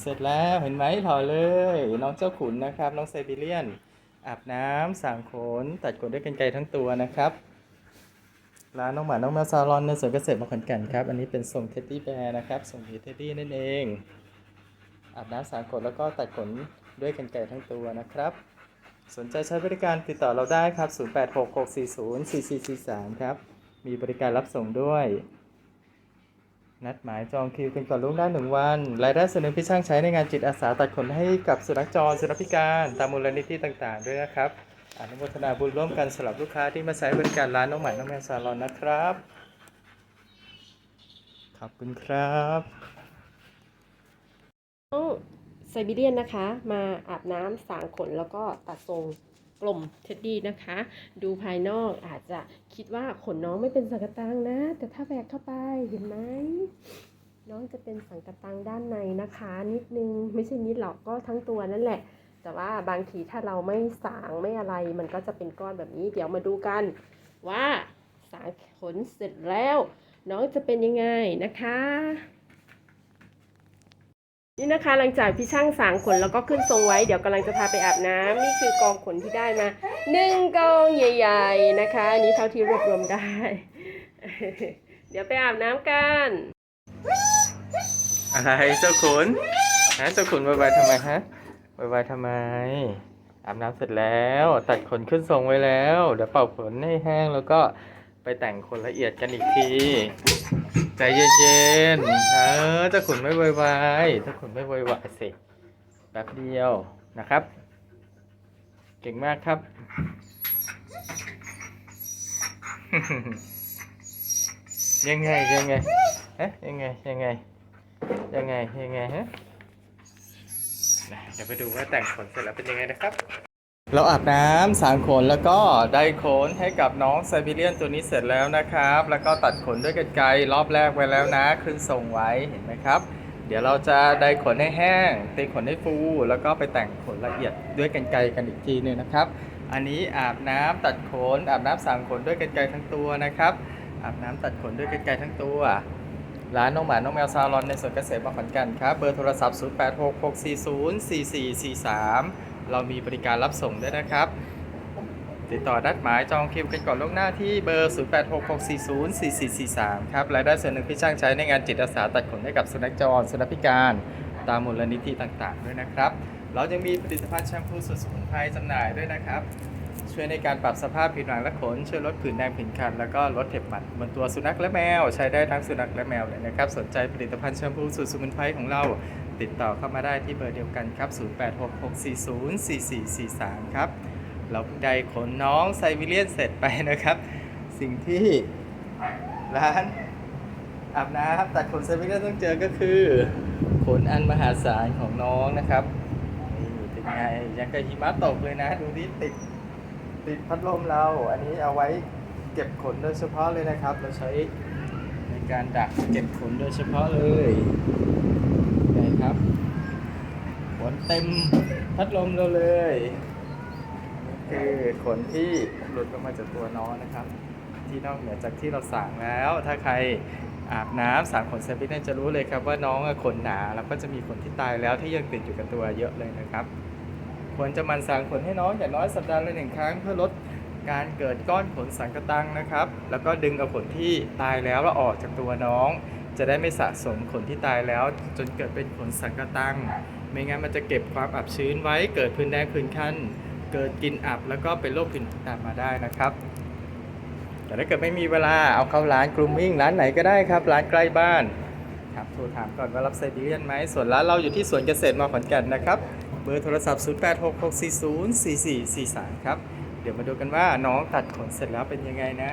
เสร็จแล้วเห็นไหมถอเลย น้องเจ้าขุนนะครับ น้องไซบีเรียน อาบน้ำสางขน ตัดขนด้วยกรรไกรทั้งตัวนะครับร้านน้องหมา น้องแมวซาลอนในสวนเกษตรมาขอนแก่นครับ อันนี้เป็นทรงเท็ดดี้แบร์นะครับทรงหีเท็ดดี้นั่นเอง อาบน้ำสางขนแล้วก็ตัดขนด้วยกรรไกรทั้งตัวนะครับ สนใจใช้บริการติดต่อเราได้ครับ 0866404443 ครับ มีบริการรับส่งด้วย นัดหมายจองคิวกันก่อนล่วงหน้าหนึ่งวัน รายได้ส่วนหนึ่งพี่ช่างใช้ในงานจิตอาสาตัดขนให้กับสุนัขจรสุนัขพิการตามมูลนิธิต่างๆ ด้วยนะครับอนุโมทนาบุญร่วมกันสำหรับลูกค้าที่มาใช้บริการร้านน้องหมายน้องแมวซาลอนนะครับ ขอบคุณครับน้องไซบีเรียนนะคะ มาอาบน้ำสางขนแล้วก็ตัดทรง กลมเท็ดดี้นะคะ ดูภายนอกอาจจะคิดว่าขนน้องไม่เป็นสังกตังนะ แต่ถ้าแบกเข้าไปเห็นไหมน้องจะเป็นสังกตังด้านในนะคะ นิดนึงไม่ใช่นิดหรอกก็ทั้งตัวนั่นแหละ แต่ว่าบางทีถ้าเราไม่สางไม่อะไร มันก็จะเป็นก้อนแบบนี้ เดี๋ยวมาดูกัน ว่าสางขนเสร็จแล้ว น้องจะเป็นยังไงนะคะ นี่นะคะหลังจากพี่ช่างสางขนแล้วก็ขึ้นทรงไว้เดี๋ยวกำลังจะพาไปอาบน้ำนี่คือกองขนที่ได้มาหนึ่งกองใหญ่ ๆนะคะ อันนี้เท่าที่รวบรวมได้ เดี๋ยวไปอาบน้ำกันอะไรเจ้าขนฮะเจ้าขนบายๆทำไมฮะบายๆทำไม อาบน้ำเสร็จแล้ว ตัดขนขึ้นทรงไว้แล้ว เดี๋ยวเป่าขนให้แห้งแล้วก็ไปแต่งขนละเอียดกันอีกที ใจเย็นๆ เออเจ้าขุนไม่บายๆเจ้าขุนไม่บายๆสิแป๊บเดียวนะครับ เก่งมากครับ ยังไงยังไงเอ๊ะยังไงยังไงยังไงยังไงฮะเดี๋ยวไปดูว่าแต่งขนเสร็จแล้วเป็นยังไงนะครับ เราอาบน้ำสางขนแล้วก็ได้ขนให้กับน้องไซบีเรียนตัวนี้เสร็จแล้วนะครับ แล้วก็ตัดขนด้วยกรรไกรรอบแรกไว้แล้วนะขึ้นทรงไว้เห็นไหมครับ เดี๋ยวเราจะได้ขนให้แห้งตีขนให้ฟู แล้วก็ไปแต่งขนละเอียดด้วยกรรไกรกันอีกทีหนึงนะครับ อันนี้อาบน้ำตัดขนอาบน้ำสางขนด้วยกรรไกรทั้งตัวนะครับอาบน้ำตัดขนด้วยกรรไกรทั้งตัวร้านน้องหมา น้องแมวซาลอนในสวนเกษตรบางขอนแก่นครับ เบอร์โทรศัพท์ 0866404443 เรามีบริการรับส่งด้วยนะครับ ติดต่อนัดหมายจองคิวกันก่อนล่วงหน้าที่เบอร์ 0866404443 ครับรายได้ส่วนหนึ่งพี่ช่างใช้ในงานจิตอาสาตัดขนให้กับสุนัขจรสุนัขพิการ ตามมูลนิธิต่างๆ ด้วยนะครับ เรายังมีผลิตภัณฑ์แชมพูสูตรสมุนไพรจำหน่ายด้วยนะครับ ช่วยในการปรับสภาพผิวหนังและขน ช่วยลดผื่นแดงผื่นคัน แล้วก็ลดเห็บหมัดบนตัวสุนัขและแมว ใช้ได้ทั้งสุนัขและแมวเลยนะครับ สนใจผลิตภัณฑ์แชมพูสูตรสมุนไพรของเรา ติดต่อเข้ามาได้ที่เบอร์เดียวกันครับ 0866404443 ครับ เราเพิ่งได้ขนน้องไซบีเรียนเสร็จไปนะครับ สิ่งที่ร้านอาบน้ำตัดขนไซบีเรียนต้องเจอก็คือขนอันมหาศาลของน้องนะครับนี่เป็นไงยังกับหิมะตกเลยนะ ดูดิติด ติดพัดลมเราอันนี้เอาไว้เก็บขนโดยเฉพาะเลยนะครับ เราใช้ในการดักเก็บขนโดยเฉพาะเลยนะครับขนเต็มพัดลมเราเลยนี่คือขนที่หลุดออกมาจากตัวน้องนะครับ ที่นอกเหนือจากที่เราสางแล้ว ถ้าใครอาบน้ำสางขนเซฟิเนจะรู้เลยครับว่าน้องขนหนาแล้วก็จะมีขนที่ตายแล้วที่ยังติดอยู่กับตัวเยอะเลยนะครับ ควรจะมันสางขนให้น้องอย่างน้อยสัปดาห์ละหนึ่งครั้งเพื่อลดการเกิดก้อนขนสังกะตังนะครับ แล้วก็ดึงเอาขนที่ตายแล้วแล้วออกจากตัวน้อง จะได้ไม่สะสมขนที่ตายแล้ว จนเกิดเป็นขนสังกะตัง ไม่งั้นมันจะเก็บความอับชื้นไว้ เกิดพื้นแดงพื้นคันเกิดกลินอับแล้วก็เป็นโรคผื่นตามมาได้นะครับ แต่ถ้าเกิดไม่มีเวลาเอาเข้าร้านกรูมมิ่งร้านไหนก็ได้ครับ ร้านใกล้บ้านครับโทรถามก่อนว่ารับไซบีเรียนไหมส่วนร้านเราอยู่ที่สวนเกษตรมอขอนแก่นนะครับ เบอร์โทรศัพท์ 0866404443 ครับ เดี๋ยวมาดูกันว่าน้องตัดขนเสร็จแล้วเป็นยังไงนะ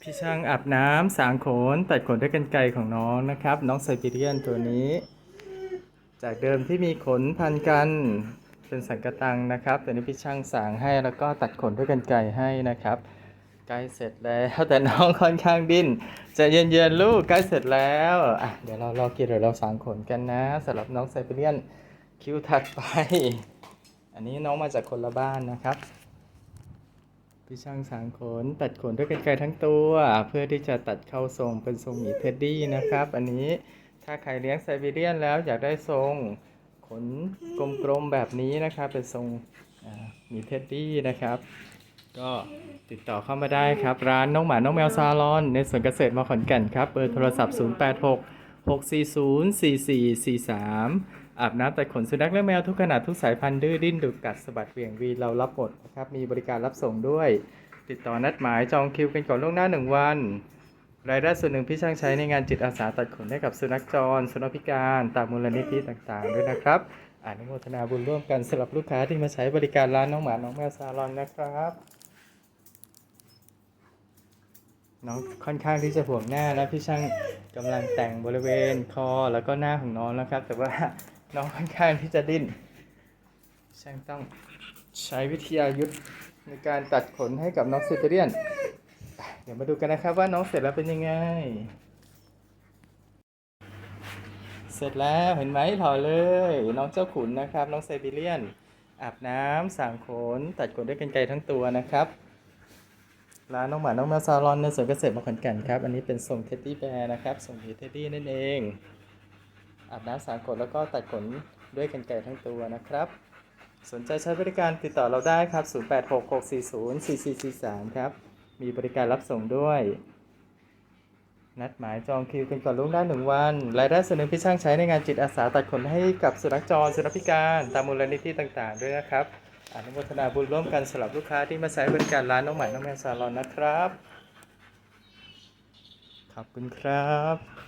พี่ช่างอาบน้ำสางขนตัดขนด้วยกรรไกรของน้องนะครับ น้องไซบีเรียนตัวนี้ จากเดิมที่มีขนพันกันเป็นสังกะตังนะครับแต่นี้พี่ช่างสางให้แล้วก็ตัดขนด้วยกรรไกรให้นะครับ ล้เสร็จแล้วแต่น้องค่อนข้างดิ้นจะเย็นๆลูกใกล้เสร็จแล้วอะเดี๋ยวเรารอกินเดี๋ยวเราสางขนกันนะสำหรับน้องไซบีเรียนคิวถัดไป อันนี้น้องมาจากคนละบ้านนะครับ พี่ช่างสางขนตัดขนด้วยกรรไกรทั้งตัว เพื่อที่จะตัดเข้าทรงเป็นทรงหมีเท็ดดี้นะครับ อันนี้ถ้าใครเลี้ยงไซบีเรียนแล้วอยากได้ทรงขนกลมๆแบบนี้นะครับ เป็นทรงหมีเท็ดดี้นะครับ ก็ติดต่อเข้ามาได้ครับ ร้านน้องหมา น้องแมวซาลอน ในสวนเกษตรมาขอนแก่นครับ เบอร์โทรศัพท์ 086 640 4443 อาบน้ำตัดขนสุนัขและแมวทุกขนาดทุกสายพันธุ์ดื้อดิ้นดุกัดสะบัดเหวี่ยงวีเรารับหมดนะครับ มีบริการรับส่งด้วย ติดต่อนัดหมายจองคิวกันก่อนล่วงหน้า 1 วัน รายได้ส่วนหนึ่งพี่ช่างใช้ในงานจิตอาสาตัดขนให้กับสุนัขจร สุนัขพิการตามมูลนิธิต่างๆ ด้วยนะครับอนุโมทนาบุญร่วมกันสำหรับลูกค้าที่มาใช้บริการร้านน้องหมา น้องแมวซาลอนนะครับ น้องค่อนข้างที่จะห่วงหน้าแล้วพี่ช่างกำลังแต่งบริเวณคอแล้วก็หน้าของน้องนะครับ แต่ว่าน้องค่อนข้างที่จะดิ้น ช่างต้องใช้วิทยายุทธในการตัดขนให้กับน้องเซเตเรียน เดี๋ยวมาดูกันนะครับว่าน้องเสร็จแล้วเป็นยังไง เสร็จแล้วเห็นไหมหล่อเลย น้องเจ้าขุนนะครับ น้องไซบีเรียน อาบน้ำสางขน ตัดขนด้วยกรรไกรทั้งตัวนะครับ ร้านน้องหมา น้องแมวซาลอนในสวนเกษตรมาขอนแก่นครับ อันนี้เป็นทรงเท็ดดี้แบร์นะครับทรงเท็ดดี้นั่นเอง อาบน้ำสางขนแล้วก็ตัดขนด้วยกรรไกรทั้งตัวนะครับ สนใจใช้บริการติดต่อเราได้ครับ 0866404443 ครับ มีบริการรับส่งด้วย นัดหมายจองคิวกันก่อนล่วงหน้าหนึ่งวัน รายได้ส่วนหนึ่งพี่ช่างใช้ในงานจิตอาสาตัดขนให้กับสุนัขจรสุนัขพิการ ตามมูลนิธิต่างๆ ด้วยนะครับ อนุโมทนาบุญร่วมกันสำหรับลูกค้าที่มาใช้บริการร้านน้องใหม่น้องแมวซาลอนนะครับ ขอบคุณครับ